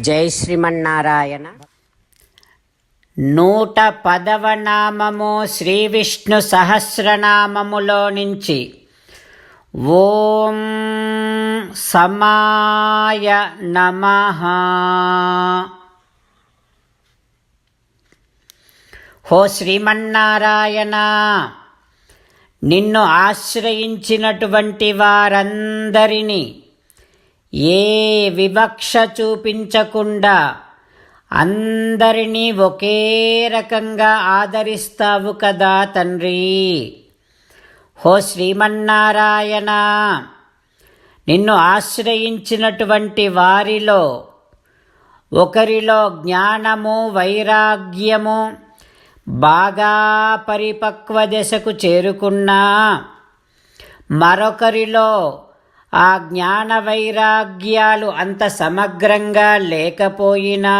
జై శ్రీమన్నారాయణ. నూట పదవ నామము శ్రీ విష్ణు సహస్రనామములో నుంచి ఓం సమాయ నమ. హో శ్రీమన్నారాయణ నిన్ను ఆశ్రయించినటువంటి వారందరినీ ఏ వివక్ష చూపించకుండా అందరినీ ఒకే రకంగా ఆదరిస్తావు కదా తండ్రి. హో శ్రీమన్నారాయణ నిన్ను ఆశ్రయించినటువంటి వారిలో ఒకరిలో జ్ఞానము వైరాగ్యము బాగా పరిపక్వ దశకు చేరుకున్నా మరొకరిలో ఆ జ్ఞాన వైరాగ్యాలు అంత సమగ్రంగా లేకపోయినా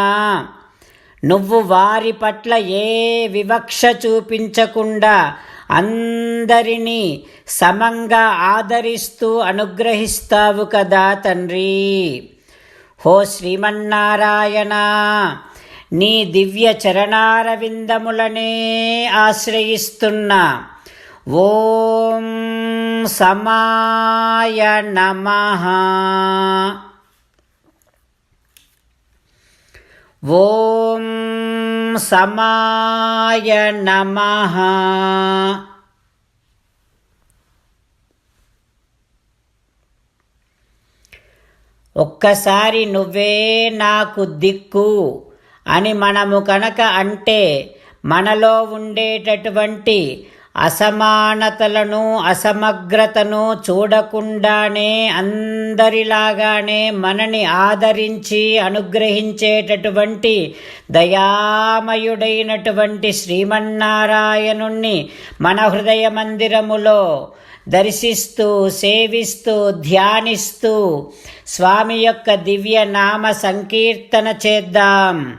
నువ్వు వారి పట్ల ఏ వివక్ష చూపించకుండా అందరినీ సమంగా ఆదరిస్తూ అనుగ్రహిస్తావు కదా తండ్రి. హో శ్రీమన్నారాయణ నీ దివ్య చరణారవిందములనే ఆశ్రయిస్తున్నా. ఓం సమాయ నమ. ఓం సమాయ నమ. ఒక్కసారి నువ్వే నాకు దిక్కు అని మనము కనుక అంటే మనలో ఉండేటటువంటి అసమానతలను అసమగ్రతను చూడకుండానే అందరిలాగానే మనని ఆదరించి అనుగ్రహించేటటువంటి దయామయుడైనటువంటి శ్రీమన్నారాయణుణ్ణి మన హృదయ మందిరములో దర్శిస్తూ సేవిస్తూ ధ్యానిస్తూ స్వామి యొక్క దివ్య నామ సంకీర్తన చేద్దాం.